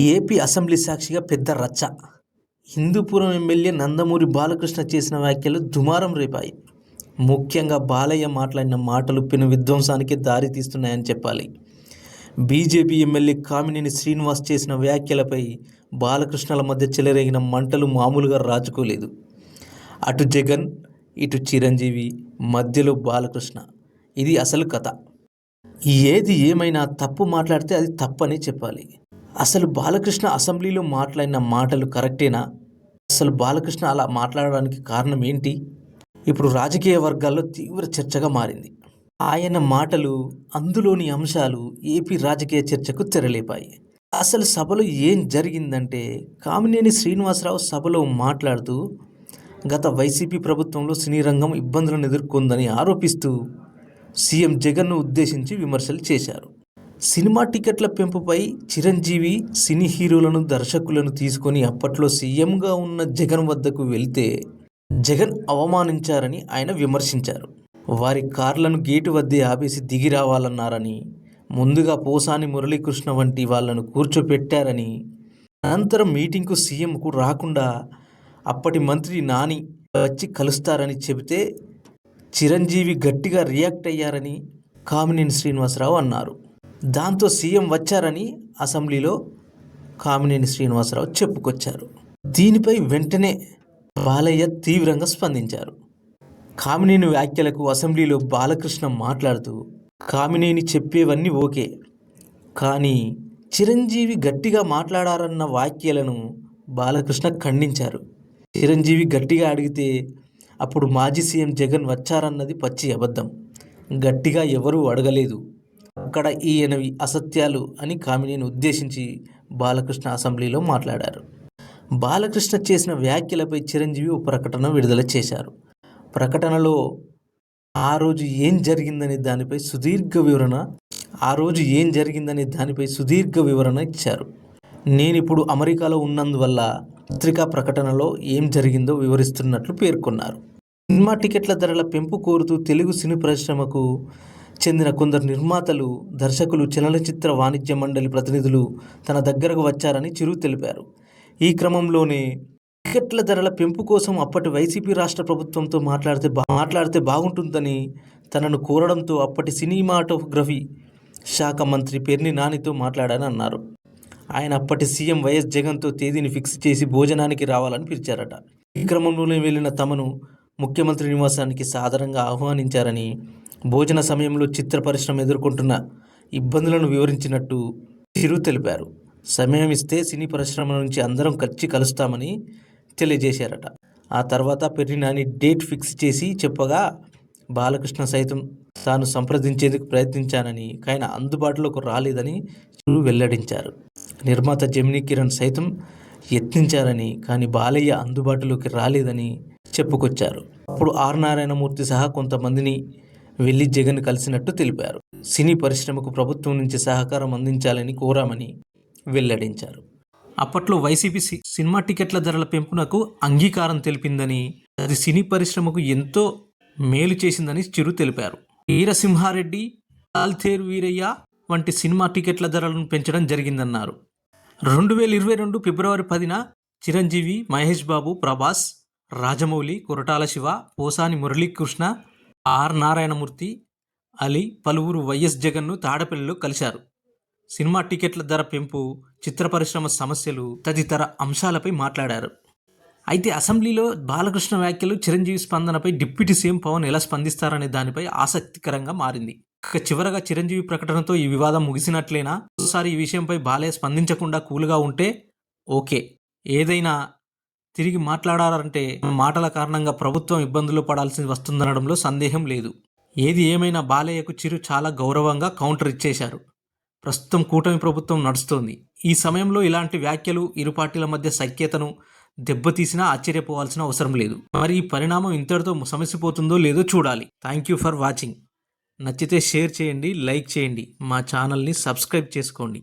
AP assembly సాక్షిగా పెద్ద రచ్చ. హిందూపురం ఎమ్మెల్యే నందమూరి బాలకృష్ణ చేసిన వ్యాఖ్యలు దుమారం రేపాయి. ముఖ్యంగా బాలయ్య మాట్లాడిన మాటలు పెను విధ్వంసానికి దారి తీస్తున్నాయని చెప్పాలి. బీజేపీ ఎమ్మెల్యే కామినేని శ్రీనివాస్ చేసిన వ్యాఖ్యలపై బాలకృష్ణల మధ్య చెలరేగిన మంటలు మామూలుగా రాజుకోలేదు. అటు జగన్ ఇటు చిరంజీవి మధ్యలో బాలకృష్ణ. ఇది అసలు కథ. ఏది ఏమైనా తప్పు మాట్లాడితే అది తప్పని చెప్పాలి. అసలు బాలకృష్ణ అసెంబ్లీలో మాట్లాడిన మాటలు కరెక్టేనా? అసలు బాలకృష్ణ అలా మాట్లాడడానికి కారణం ఏంటి? ఇప్పుడు రాజకీయ వర్గాల్లో తీవ్ర చర్చగా మారింది. ఆయన మాటలు అందులోని అంశాలు ఏపీ రాజకీయ చర్చకు తెరలేపాయి. అసలు సభలో ఏం జరిగిందంటే కామినేని శ్రీనివాసరావు సభలో మాట్లాడుతూ గత వైసీపీ ప్రభుత్వంలో సినీ రంగం ఇబ్బందులను ఎదుర్కొందని ఆరోపిస్తూ సీఎం జగన్ను ఉద్దేశించి విమర్శలు చేశారు. సినిమా టికెట్ల పెంపుపై చిరంజీవి సినీ హీరోలను దర్శకులను తీసుకొని అప్పట్లో సీఎంగా ఉన్న జగన్ వద్దకు వెళ్తే జగన్ అవమానించారని ఆయన విమర్శించారు. వారి కార్లను గేటు వద్దే ఆపేసి దిగి రావాలన్నారని ముందుగా పోసాని మురళీకృష్ణ వంటి వాళ్ళను కూర్చోపెట్టారని అనంతరం మీటింగ్కు సీఎంకు రాకుండా అప్పటి మంత్రి నాని వచ్చి కలుస్తారని చెబితే చిరంజీవి గట్టిగా రియాక్ట్ అయ్యారని కామినేని శ్రీనివాసరావు అన్నారు. దాంతో సీఎం వచ్చారని అసెంబ్లీలో కామినేని శ్రీనివాసరావు చెప్పుకొచ్చారు. దీనిపై వెంటనే బాలయ్య తీవ్రంగా స్పందించారు. కామినేని వ్యాఖ్యలకు అసెంబ్లీలో బాలకృష్ణ మాట్లాడుతూ కామినేని చెప్పేవన్నీ ఓకే కానీ చిరంజీవి గట్టిగా మాట్లాడారన్న వ్యాఖ్యలను బాలకృష్ణ ఖండించారు. చిరంజీవి గట్టిగా అడిగితే అప్పుడు మాజీ సీఎం జగన్ వచ్చారన్నది పచ్చి అబద్ధం. గట్టిగా ఎవరూ అడగలేదు. అక్కడ ఈయనవి అసత్యాలు అని కామినేని ఉద్దేశించి బాలకృష్ణ అసెంబ్లీలో మాట్లాడారు. బాలకృష్ణ చేసిన వ్యాఖ్యలపై చిరంజీవి ఒక ప్రకటన విడుదల చేశారు. ప్రకటనలో ఆ రోజు ఏం జరిగిందనే దానిపై సుదీర్ఘ వివరణ ఆ రోజు ఏం జరిగిందనే దానిపై సుదీర్ఘ వివరణ ఇచ్చారు. నేను ఇప్పుడు అమెరికాలో ఉన్నందువల్ల పత్రికా ప్రకటనలో ఏం జరిగిందో వివరిస్తున్నట్లు పేర్కొన్నారు. సినిమా టికెట్ల ధరల పెంపు కోరుతూ తెలుగు సినీ పరిశ్రమకు చెందిన కొందరు నిర్మాతలు దర్శకులు చలనచిత్ర వాణిజ్య మండలి ప్రతినిధులు తన దగ్గరకు వచ్చారని చిరు తెలిపారు. ఈ క్రమంలోనే టికెట్ల ధరల పెంపు కోసం అప్పటి వైసీపీ రాష్ట్ర ప్రభుత్వంతో మాట్లాడితే మాట్లాడితే బాగుంటుందని తనను కోరడంతో అప్పటి సినిమాటోగ్రఫీ శాఖ మంత్రి పెర్ని నానితో మాట్లాడాని అన్నారు. ఆయన అప్పటి సీఎం వైఎస్ జగన్తో తేదీని ఫిక్స్ చేసి భోజనానికి రావాలని పిలిచారట. ఈ క్రమంలోనే వెళ్ళిన తమను ముఖ్యమంత్రి నివాసానికి సాధారణంగా ఆహ్వానించారని భోజన సమయంలో చిత్ర పరిశ్రమ ఎదుర్కొంటున్న ఇబ్బందులను వివరించినట్టు చిరు తెలిపారు. సమయం ఇస్తే సినీ పరిశ్రమ నుంచి అందరం కలిసి కలుస్తామని తెలియజేశారట. ఆ తర్వాత పెర్రి నాని డేట్ ఫిక్స్ చేసి చెప్పగా బాలకృష్ణ సైతం తాను సంప్రదించేందుకు ప్రయత్నించానని ఆయన అందుబాటులోకి రాలేదని చిరు వెల్లడించారు. నిర్మాత జమినీ కిరణ్ సైతం యత్నించారని కానీ బాలయ్య అందుబాటులోకి రాలేదని చెప్పుకొచ్చారు. అప్పుడు ఆర్ నారాయణమూర్తి సహా కొంతమందిని వెళ్ళి జగన్ కలిసినట్టు తెలిపారు. సినీ పరిశ్రమకు ప్రభుత్వం నుంచి సహకారం అందించాలని కోరామని వెల్లడించారు. అప్పట్లో వైసీపీ సినిమా టికెట్ల ధరల పెంపునకు అంగీకారం తెలిపిందని అది సినీ పరిశ్రమకు ఎంతో మేలు చేసిందని చిరు తెలిపారు. వీరసింహారెడ్డి ఆల్తేరు వీరయ్య వంటి సినిమా టికెట్ల ధరలను పెంచడం జరిగిందన్నారు. రెండు వేల ఇరవై రెండు ఫిబ్రవరి పదిన చిరంజీవి మహేష్ బాబు ప్రభాస్ రాజమౌళి కొరటాల శివ పోసాని మురళీకృష్ణ ఆర్ నారాయణమూర్తి అలీ పలువురు వైఎస్ జగన్ను తాడపల్లిలో కలిశారు. సినిమా టికెట్ల ధర పెంపు చిత్ర పరిశ్రమ సమస్యలు తదితర అంశాలపై మాట్లాడారు. అయితే అసెంబ్లీలో బాలకృష్ణ వ్యాఖ్యలు చిరంజీవి స్పందనపై డిప్యూటీ సీఎం పవన్ ఎలా స్పందిస్తారనే దానిపై ఆసక్తికరంగా మారింది. ఇక చివరగా చిరంజీవి ప్రకటనతో ఈ వివాదం ముగిసినట్లేనా? ఒకసారి ఈ విషయంపై బాలయ్య స్పందించకుండా కూల్గా ఉంటే ఓకే. ఏదైనా తిరిగి మాట్లాడారంటే మాటల కారణంగా ప్రభుత్వం ఇబ్బందులు పడాల్సి వస్తుందనడంలో సందేహం లేదు. ఏది ఏమైనా బాలయ్యకు చిరు చాలా గౌరవంగా కౌంటర్ ఇచ్చేశారు. ప్రస్తుతం కూటమి ప్రభుత్వం నడుస్తోంది. ఈ సమయంలో ఇలాంటి వ్యాఖ్యలు ఇరు పార్టీల మధ్య సఖ్యతను దెబ్బతీసినా ఆశ్చర్యపోవాల్సిన అవసరం లేదు. మరి ఈ పరిణామం ఇంతటితో సమసిపోతుందో లేదో చూడాలి. థ్యాంక్ యూ ఫర్ వాచింగ్ నచ్చితే షేర్ చేయండి లైక్ చేయండి. మా ఛానల్ని సబ్స్క్రైబ్ చేసుకోండి.